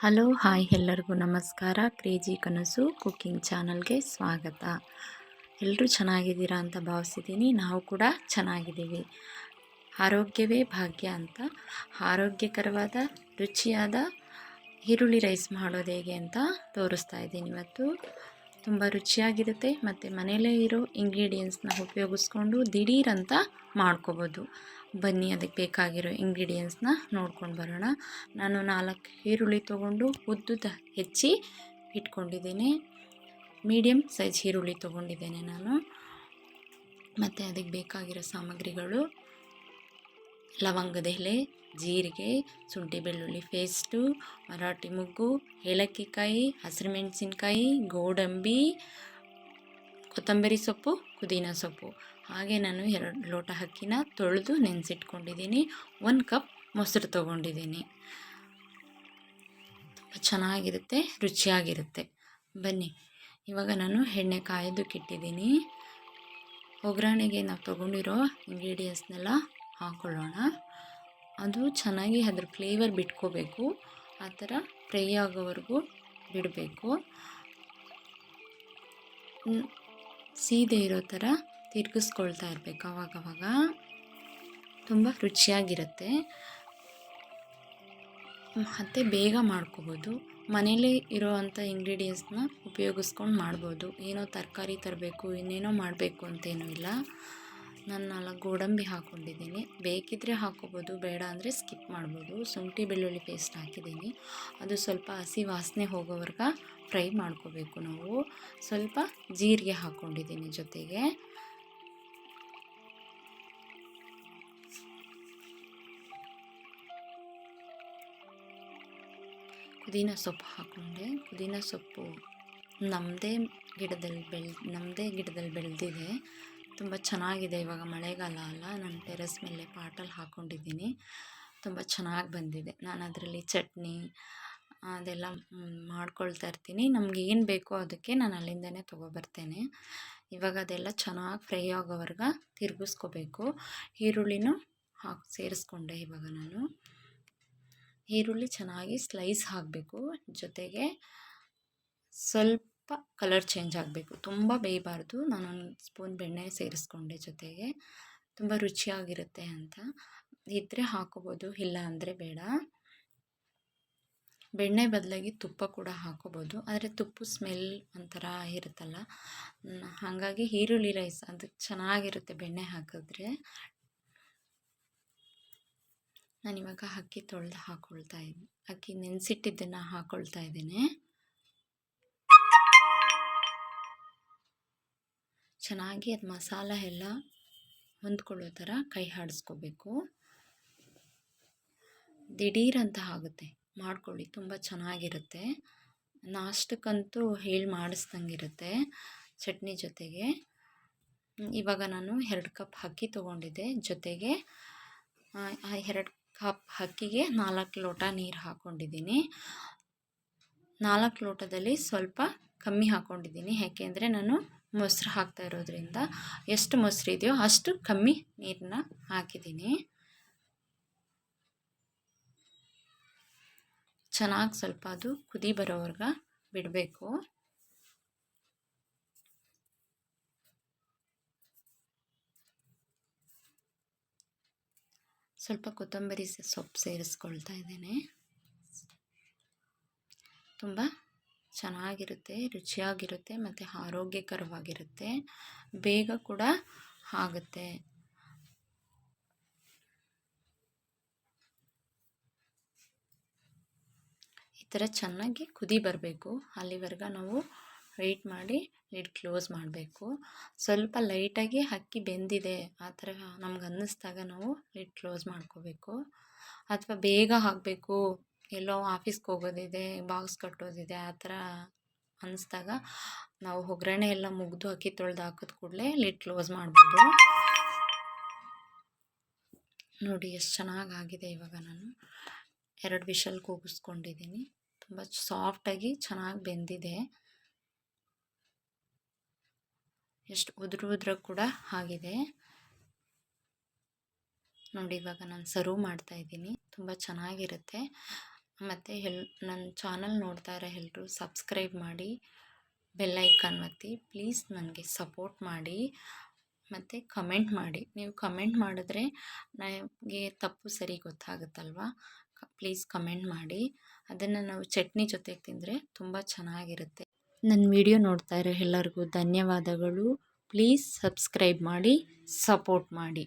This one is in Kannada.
ಹಲೋ, ಹಾಯ್ ಎಲ್ಲರಿಗೂ ನಮಸ್ಕಾರ. ಕ್ರೇಜಿ ಕನಸು ಕುಕ್ಕಿಂಗ್ ಚಾನಲ್ಗೆ ಸ್ವಾಗತ. ಎಲ್ಲರೂ ಚೆನ್ನಾಗಿದ್ದೀರಾ ಅಂತ ಭಾವಿಸಿದ್ದೀನಿ. ನಾವು ಕೂಡ ಚೆನ್ನಾಗಿದ್ದೀವಿ. ಆರೋಗ್ಯವೇ ಭಾಗ್ಯ ಅಂತ. ಆರೋಗ್ಯಕರವಾದ, ರುಚಿಯಾದ ಈರುಳ್ಳಿ ರೈಸ್ ಮಾಡೋದು ಹೇಗೆ ಅಂತ ತೋರಿಸ್ತಾ ಇದ್ದೀನಿ ಇವತ್ತು. ತುಂಬ ರುಚಿಯಾಗಿರುತ್ತೆ ಮತ್ತು ಮನೆಯಲ್ಲೇ ಇರೋ ಇಂಗ್ರೀಡಿಯೆಂಟ್ಸ್ನ ಉಪಯೋಗಿಸ್ಕೊಂಡು ದಿಢೀರಂತ ಮಾಡ್ಕೋಬೋದು. ಬನ್ನಿ, ಅದಕ್ಕೆ ಬೇಕಾಗಿರೋ ಇಂಗ್ರೀಡಿಯೆಂಟ್ಸ್ನ ನೋಡ್ಕೊಂಡು ಬರೋಣ. ನಾನು ನಾಲ್ಕು ಈರುಳ್ಳಿ ತೊಗೊಂಡು ಉದ್ದುದ ಹೆಚ್ಚಿ ಇಟ್ಕೊಂಡಿದ್ದೀನಿ. ಮೀಡಿಯಮ್ ಸೈಜ್ ಈರುಳ್ಳಿ ತೊಗೊಂಡಿದ್ದೇನೆ ನಾನು. ಮತ್ತು ಅದಕ್ಕೆ ಬೇಕಾಗಿರೋ ಸಾಮಗ್ರಿಗಳು. ಲವಂಗದ ಎಲೆ ಜೀರಿಗೆ, ಶುಂಠಿ ಬೆಳ್ಳುಳ್ಳಿ ಪೇಸ್ಟು, ಮರಾಠಿ ಮುಗ್ಗು, ಏಲಕ್ಕಿಕಾಯಿ, ಹಸಿರು ಮೆಣಸಿನ್ಕಾಯಿ, ಗೋಡಂಬಿ, ಕೊತ್ತಂಬರಿ ಸೊಪ್ಪು, ಪುದೀನ ಸೊಪ್ಪು. ಹಾಗೆ ನಾನು ಎರಡು ಲೋಟ ಅಕ್ಕಿನ ತೊಳೆದು ನೆನೆಸಿಟ್ಕೊಂಡಿದ್ದೀನಿ. ಒಂದು ಕಪ್ ಮೊಸರು ತೊಗೊಂಡಿದ್ದೀನಿ. ತುಂಬ ಚೆನ್ನಾಗಿರುತ್ತೆ, ರುಚಿಯಾಗಿರುತ್ತೆ. ಬನ್ನಿ, ಇವಾಗ ನಾನು ಎಣ್ಣೆ ಕಾಯೋದಕ್ಕಿಟ್ಟಿದ್ದೀನಿ ಒಗ್ಗರಣೆಗೆ ನಾವು ತೊಗೊಂಡಿರೋ ಇಂಗ್ರೀಡಿಯೆಂಟ್ಸ್ನೆಲ್ಲ ಹಾಕ್ಕೊಳ್ಳೋಣ ಅದು ಚೆನ್ನಾಗಿ ಅದ್ರ ಫ್ಲೇವರ್ ಬಿಟ್ಕೋಬೇಕು. ಆ ಥರ ಫ್ರೈ ಆಗೋವರೆಗೂ ಬಿಡಬೇಕು. ಸೀದೆ ಇರೋ ಥರ ತಿರುಗಿಸ್ಕೊಳ್ತಾ ಇರಬೇಕು ಅವಾಗವಾಗ ತುಂಬ ರುಚಿಯಾಗಿರುತ್ತೆ. ಮತ್ತು ಬೇಗ ಮಾಡ್ಕೋಬೋದು. ಮನೇಲಿ ಇರೋವಂಥ ಇಂಗ್ರೀಡಿಯೆಂಟ್ಸ್ನ ಉಪಯೋಗಿಸ್ಕೊಂಡು ಮಾಡ್ಬೋದು. ಏನೋ ತರಕಾರಿ ತರಬೇಕು, ಇನ್ನೇನೋ ಮಾಡಬೇಕು ಅಂತೇನೂ ಇಲ್ಲ. ನಾನು ನಾಲ್ಕು ಗೋಡಂಬಿ ಹಾಕ್ಕೊಂಡಿದ್ದೀನಿ. ಬೇಕಿದ್ದರೆ ಹಾಕೋಬೋದು ಬೇಡ ಅಂದರೆ ಸ್ಕಿಪ್ ಮಾಡ್ಬೋದು. ಶುಂಠಿ ಬೆಳ್ಳುಳ್ಳಿ ಪೇಸ್ಟ್ ಹಾಕಿದ್ದೀನಿ. ಅದು ಸ್ವಲ್ಪ ಹಸಿ ವಾಸನೆ ಹೋಗೋವರೆಗೆ ಫ್ರೈ ಮಾಡ್ಕೋಬೇಕು ನಾವು. ಸ್ವಲ್ಪ ಜೀರಿಗೆ ಹಾಕ್ಕೊಂಡಿದ್ದೀನಿ ಜೊತೆಗೆ. ಪುದೀನ ಸೊಪ್ಪು ಹಾಕ್ಕೊಂಡೆ. ಪುದೀನ ಸೊಪ್ಪು ನಮ್ಮದೇ ಗಿಡದಲ್ಲಿ ಬೆಳೆ ನಮ್ಮದೇ ಗಿಡದಲ್ಲಿ ಬೆಳೆದಿದೆ. ತುಂಬ ಚೆನ್ನಾಗಿದೆ ಇವಾಗ ಮಳೆಗಾಲ ಅಲ್ಲ. ನಾನು ಟೆರೆಸ್ ಮೇಲೆ ಪಾಟಲ್ಲಿ ಹಾಕ್ಕೊಂಡಿದ್ದೀನಿ ತುಂಬ ಚೆನ್ನಾಗಿ ಬಂದಿದೆ. ನಾನು ಅದರಲ್ಲಿ ಚಟ್ನಿ, ಅದೆಲ್ಲ ಮಾಡ್ಕೊಳ್ತಾ ಇರ್ತೀನಿ. ನಮ್ಗೆ ಏನು ಬೇಕೋ ಅದಕ್ಕೆ ನಾನು ಅಲ್ಲಿಂದನೇ ತೊಗೊಬರ್ತೇನೆ ಇವಾಗ ಅದೆಲ್ಲ ಚೆನ್ನಾಗಿ ಫ್ರೈ ಆಗೋವರೆಗೆ ತಿರುಗಿಸ್ಕೋಬೇಕು. ಈರುಳ್ಳಿನೂ ಹಾಕಿ ಸೇರಿಸ್ಕೊಂಡೆ ಇವಾಗ ನಾನು. ಈರುಳ್ಳಿ ಚೆನ್ನಾಗಿ ಸ್ಲೈಸ್ ಹಾಕಬೇಕು. ಜೊತೆಗೆ ಸ್ವಲ್ಪ ಕಲರ್ ಚೇಂಜ್ ಆಗಬೇಕು. ತುಂಬ ಬೇಯಬಾರ್ದು. ನಾನೊಂದು ಸ್ಪೂನ್ ಬೆಣ್ಣೆ ಸೇರಿಸ್ಕೊಂಡೆ ಜೊತೆಗೆ. ತುಂಬ ರುಚಿಯಾಗಿರುತ್ತೆ ಅಂತ. ಇದ್ದರೆ ಹಾಕೋಬೋದು. ಇಲ್ಲ ಅಂದರೆ ಬೇಡ. ಬೆಣ್ಣೆ ಬದಲಾಗಿ ತುಪ್ಪ ಕೂಡ ಹಾಕೋಬೋದು. ಆದರೆ ತುಪ್ಪ ಸ್ಮೆಲ್ ಒಂಥರ ಇರುತ್ತಲ್ಲ. ಹಾಗಾಗಿ ಈರುಳ್ಳಿ ರೈಸ್ ಅದು ಚೆನ್ನಾಗಿರುತ್ತೆ ಬೆಣ್ಣೆ ಹಾಕಿದ್ರೆ. ನಾನಿವಾಗ ಅಕ್ಕಿ ತೊಳೆದು ಹಾಕ್ಕೊಳ್ತಾ ಇದ್ದೀನಿ ಅಕ್ಕಿ ನೆನೆಸಿಟ್ಟಿದ್ದನ್ನು ಹಾಕ್ಕೊಳ್ತಾ ಇದ್ದೀನಿ. ಚೆನ್ನಾಗಿ ಅದು ಮಸಾಲ ಎಲ್ಲ ಹೊಂದ್ಕೊಳ್ಳೋ ಥರ ಕೈ ಆಡಿಸ್ಕೋಬೇಕು ದಿಢೀರಂತ ಆಗುತ್ತೆ. ಮಾಡ್ಕೊಳ್ಳಿ, ತುಂಬ ಚೆನ್ನಾಗಿರುತ್ತೆ. ನಾಷ್ಟಕ್ಕಂತೂ ಹೇಳಿ ಮಾಡಿಸ್ದಂಗಿರುತ್ತೆ ಚಟ್ನಿ ಜೊತೆಗೆ. ಇವಾಗ ನಾನು ಎರಡು ಕಪ್ ಅಕ್ಕಿ ತೊಗೊಂಡಿದ್ದೆ. ಜೊತೆಗೆ ಎರಡು ಕಪ್ ಅಕ್ಕಿಗೆ ನಾಲ್ಕು ಲೋಟ ನೀರು ಹಾಕ್ಕೊಂಡಿದ್ದೀನಿ ನಾಲ್ಕು ಲೋಟದಲ್ಲಿ ಸ್ವಲ್ಪ ಕಮ್ಮಿ ಹಾಕ್ಕೊಂಡಿದ್ದೀನಿ ಯಾಕೆಂದರೆ ನಾನು ಮೊಸರು ಹಾಕ್ತಾ ಇರೋದ್ರಿಂದ ಎಷ್ಟು ಮೊಸರು ಇದೆಯೋ ಅಷ್ಟು ಕಮ್ಮಿ ನೀರನ್ನ ಹಾಕಿದ್ದೀನಿ. ಚೆನ್ನಾಗಿ ಸ್ವಲ್ಪ ಅದು ಕುದಿ ಬರೋವರೆಗೆ ಬಿಡಬೇಕು. ಸ್ವಲ್ಪ ಕೊತ್ತಂಬರಿ ಸೊಪ್ಪು ಸೇರಿಸ್ಕೊಳ್ತಾ ಇದ್ದೇನೆ. ತುಂಬ ಚೆನ್ನಾಗಿರುತ್ತೆ, ರುಚಿಯಾಗಿರುತ್ತೆ ಮತ್ತು ಆರೋಗ್ಯಕರವಾಗಿರುತ್ತೆ. ಬೇಗ ಕೂಡ ಆಗುತ್ತೆ. ಈ ಥರ ಚೆನ್ನಾಗಿ ಕುದಿ ಬರಬೇಕು. ಅಲ್ಲಿವರೆಗೆ ನಾವು ವೆಯ್ಟ್ ಮಾಡಿ ಲಿಡ್ ಕ್ಲೋಸ್ ಮಾಡಬೇಕು. ಸ್ವಲ್ಪ ಲೈಟಾಗಿ ಅಕ್ಕಿ ಬೆಂದಿದೆ, ಆ ಥರ ನಮ್ಗೆ ಅನ್ನಿಸ್ದಾಗ ನಾವು ಲಿಡ್ ಕ್ಲೋಸ್ ಮಾಡ್ಕೋಬೇಕು. ಅಥವಾ ಬೇಗ ಹಾಕಬೇಕು. ಎಲ್ಲೋ ಆಫೀಸ್ಗೆ ಹೋಗೋದಿದೆ, ಬಾಕ್ಸ್ ಕಟ್ಟೋದಿದೆ, ಆ ಥರ ಅನ್ನಿಸ್ದಾಗ ನಾವು ಒಗ್ಗರಣೆ ಎಲ್ಲ ಮುಗಿದು ಅಕ್ಕಿ ತೊಳೆದು ಹಾಕಿದ ಕೂಡಲೇ ಲಿಟ್ ಕ್ಲೋಸ್ ಮಾಡ್ಬೋದು. ನೋಡಿ ಎಷ್ಟು ಚೆನ್ನಾಗಿ ಆಗಿದೆ ಇವಾಗ ನಾನು. ಎರಡು ವಿಷಲ್ ಕೂಗಿಸ್ಕೊಂಡಿದ್ದೀನಿ ತುಂಬ ಸಾಫ್ಟಾಗಿ ಚೆನ್ನಾಗಿ ಬೆಂದಿದೆ. ಎಷ್ಟು ಉದುರು ಉದ್ರ ಕೂಡ ಆಗಿದೆ. ನೋಡಿ ಇವಾಗ ನಾನು ಸರ್ವ್ ಮಾಡ್ತಾ ಇದ್ದೀನಿ ತುಂಬ ಚೆನ್ನಾಗಿರುತ್ತೆ. ಮತ್ತು ಎಲ್ ನನ್ನ ಚಾನಲ್ ನೋಡ್ತಾ ಇರೋ ಎಲ್ಲರೂ ಸಬ್ಸ್ಕ್ರೈಬ್ ಮಾಡಿ, ಬೆಲ್ ಐಕಾನ್ ಒತ್ತಿ, ಪ್ಲೀಸ್ ನನಗೆ ಸಪೋರ್ಟ್ ಮಾಡಿ, ಮತ್ತು ಕಮೆಂಟ್ ಮಾಡಿ. ನೀವು ಕಮೆಂಟ್ ಮಾಡಿದ್ರೆ ನನಗೆ ತಪ್ಪು ಸರಿ ಗೊತ್ತಾಗುತ್ತಲ್ವಾ? ಪ್ಲೀಸ್ ಕಮೆಂಟ್ ಮಾಡಿ. ಅದನ್ನು ನಾವು ಚಟ್ನಿ ಜೊತೆಗೆ ತಿಂದರೆ ತುಂಬ ಚೆನ್ನಾಗಿರುತ್ತೆ. ನನ್ನ ವಿಡಿಯೋ ನೋಡ್ತಾ ಇರೋ ಎಲ್ಲರಿಗೂ ಧನ್ಯವಾದಗಳು. ಪ್ಲೀಸ್ ಸಬ್ಸ್ಕ್ರೈಬ್ ಮಾಡಿ, ಸಪೋರ್ಟ್ ಮಾಡಿ.